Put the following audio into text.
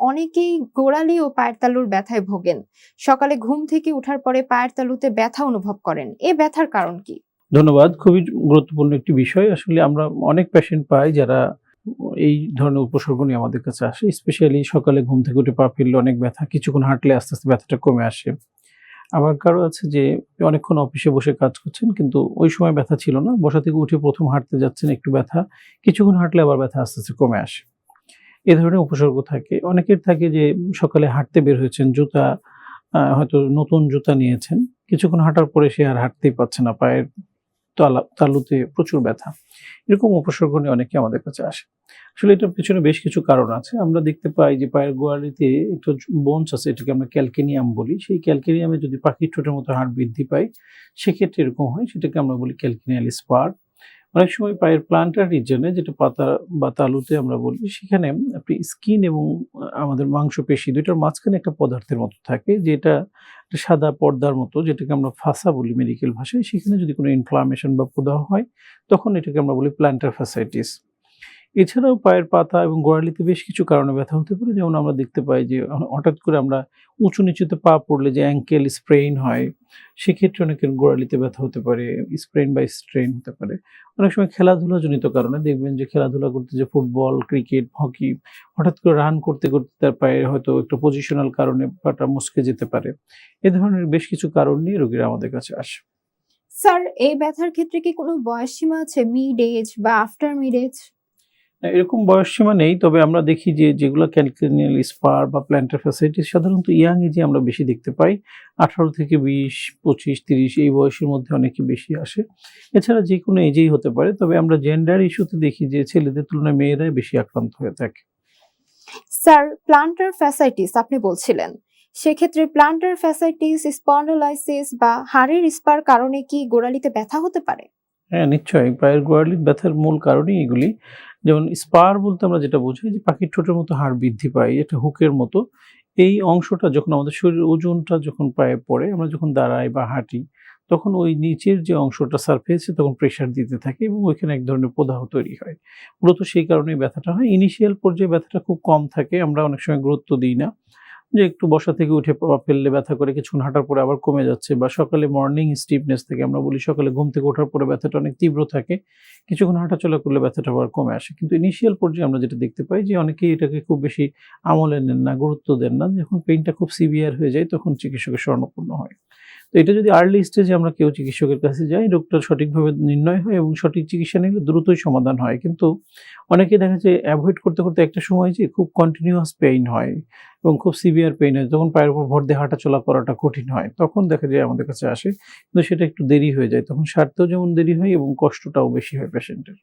অনেকেই গোড়ালি ও পায়ের তালুর ব্যথায় ভোগেন। সকালে ঘুম থেকে ওঠার পরে পায়ের তালুতে ব্যথা অনুভব করেন। এ ব্যথার কারণ কি? ধন্যবাদ। খুবই গুরুত্বপূর্ণ একটি বিষয়। আসলে আমরা অনেক পেশেন্ট পাই যারা এই ধরনের উপসর্গ নিয়ে আমাদের কাছে আসে। স্পেশালি সকালে ঘুম থেকে উঠে পা ফিরলে অনেক ব্যথা, কিছুক্ষণ হাঁটলে আস্তে আস্তে ব্যথাটা কমে আসে। আবার কারও আছে যে অনেকক্ষণ অফিসে বসে কাজ করছেন কিন্তু ওই সময় ব্যথা ছিল না। বসা থেকে উঠে প্রথম হাঁটতে যাচ্ছেন একটু ব্যথা, কিছুক্ষণ হাঁটলে আবার ব্যথা আস্তে আস্তে কমে আসে। এ ধরনের উপসর্গ থাকে। অনেকের থাকে যে সকালে হাঁটতে বের হয়েছেন, জুতা হয়তো নতুন জুতা নিয়েছেন। কিছুক্ষণ হাঁটার পরে সে আর হাঁটতেই পারছে না, পায়ের তালা, তালুতে প্রচুর ব্যথা। এরকম উপসর্গ নিয়ে অনেকে আমাদের কাছে আসে। আসলে এটার পেছনে বেশ কিছু কারণ আছে। আমরা দেখতে পাই যে পায়ের গোয়ালিতে একটু বোনস আছে, এটাকে আমরা ক্যালকেনিয়াম বলি। সেই ক্যালকেনিয়ামে যদি পাখির ঠোঁটের মতো হাড় বৃদ্ধি পায়, সেক্ষেত্রে এরকম হয়, সেটাকে আমরা বলি ক্যালকেনিয়াল স্পার অনেক সময় পায়ের প্লান্টার রিজনে যেটা পাতা বা তালুতে আমরা বলি, সেখানে আপনি স্কিন এবং আমাদের মাংসপেশি দুইটার মাঝখানে একটা পদার্থের মতো থাকে, যেটা একটা সাদা পর্দার মতো, যেটাকে আমরা ফাঁসা বলি মেডিকেল ভাষায়। সেখানে যদি কোনো ইনফ্লামেশন বা প্রদাহ হয়, তখন এটাকে আমরা বলি প্লান্টার ফ্যাসাইটিস এছাড়াও পায়ের পাতা এবং গোড়ালিতে বেশ কিছু কারণে ব্যথা হতে পারে। যেমন আমরা দেখতে পাই যে হঠাৎ করে আমরা উঁচু নিচুতে পা পড়লে যে অ্যাঙ্কেল স্প্রেইন হয়, সেক্ষেত্রে অনেকের গোড়ালিতে ব্যথা হতে পারে স্প্রেন বা স্ট্রেন হতে পারে। অনেক সময় খেলাধুলা জনিত কারণে দেখবেন যে, খেলাধুলা করতে যে ফুটবল ক্রিকেট হকি হঠাৎ করে রান করতে করতে তার পায়ে হয়তো একটা পজিশনাল কারণে পাটা মুসকে যেতে পারে। এ ধরনের বেশ কিছু কারণ নিয়ে রোগীরা আমাদের কাছে আসে। স্যার, এই ব্যথার ক্ষেত্রে কি কোনো বয়স সীমা আছে? মিড এজ বা আফটার মিড এজ এরকম বয়স সীমা নেই, তবে আমরা দেখি যে যেগুলো ক্যালকেনিয়াল স্পার বা প্ল্যান্টার ফ্যাসাইটিস সাধারণত ইয়াং এজে আমরা বেশি দেখতে পাই। আঠারো থেকে বিশ, পঁচিশ, তিরিশ এই বয়সের মধ্যে অনেকে বেশি আসে। এছাড়া যে কোনো এজেই হতে পারে, তবে আমরা জেন্ডার ইস্যুতে দেখি যে ছেলেদের তুলনায় মেয়েরাই বেশি আক্রান্ত হয়ে থাকে। স্যার প্লান্টার ফ্যাসাইটিস আপনি বলছিলেন। সেক্ষেত্রে প্লান্টার ফ্যাসাইটিস স্পন্ডোলাইসিস বা হাড়ের স্পার কারণে কি গোড়ালিতে ব্যথা হতে পারে? হ্যাঁ নিশ্চয়ই। পায়ের গোড়ালির ব্যথার মূল কারণই এগুলি। যেমন স্পার বলতে আমরা যেটা বুঝি, যে পাখির ঠোঁটের মতো হাড় বৃদ্ধি পায়, এটা হুকের মতো। এই অংশটা যখন আমাদের শরীরের ওজনটা যখন পায়ে পড়ে, আমরা যখন দাঁড়াই বা হাঁটি, তখন ওই নিচের যে অংশটা সারফেসে তখন প্রেশার দিতে থাকে এবং ওইখানে এক ধরনের প্রদাহ তৈরি হয়। মূলত সেই কারণেই ব্যথাটা হয়। ইনিশিয়াল পর্যায়ে ব্যথাটা খুব কম থাকে, আমরা অনেক সময় গুরুত্ব দিই না। যে একটু বসা থেকে উঠে ফেললে ব্যথা করে, কিছুক্ষণ হাঁটার পরে আবার কমে যাচ্ছে বা সকালে মর্নিং স্টিফনেস থেকে আমরা বলি সকালে ঘুম থেকে ওঠার পরে ব্যথাটা অনেক তীব্র থাকে, কিছুক্ষণ হাঁটাচলা করলে ব্যথাটা আবার কমে আসে। কিন্তু ইনিশিয়াল পর্যায়ে আমরা যেটা দেখতে পাই যে অনেকেই এটাকে খুব বেশি আমলে নেন না, গুরুত্ব দেন না, যখন পেইনটা খুব সিভিয়ার হয়ে যায় তখন চিকিৎসকের স্বর্ণপূর্ণ হয়। তো এটা যদি আর্লি স্টেজে আমরা কেউ চিকিৎসকের কাছে যাই রোগটা সঠিকভাবে নির্ণয় হয় এবং সঠিক চিকিৎসা নিলে দ্রুতই সমাধান হয়। কিন্তু অনেকে দেখা যায় অ্যাভয়েড করতে করতে একটা সময় যে খুব কন্টিনিউয়াস পেইন হয় এবং খুব সিভিয়ার পেইন হয় তখন পায়ের উপর ভর দিয়ে হাঁটাচলা করাটা কঠিন হয়, তখন দেখা যায় আমাদের কাছে আসে। কিন্তু সেটা একটু দেরি হয়ে যায়, তখন সারতেও যেমন দেরি হয় এবং কষ্টটাও বেশি হয় পেশেন্টের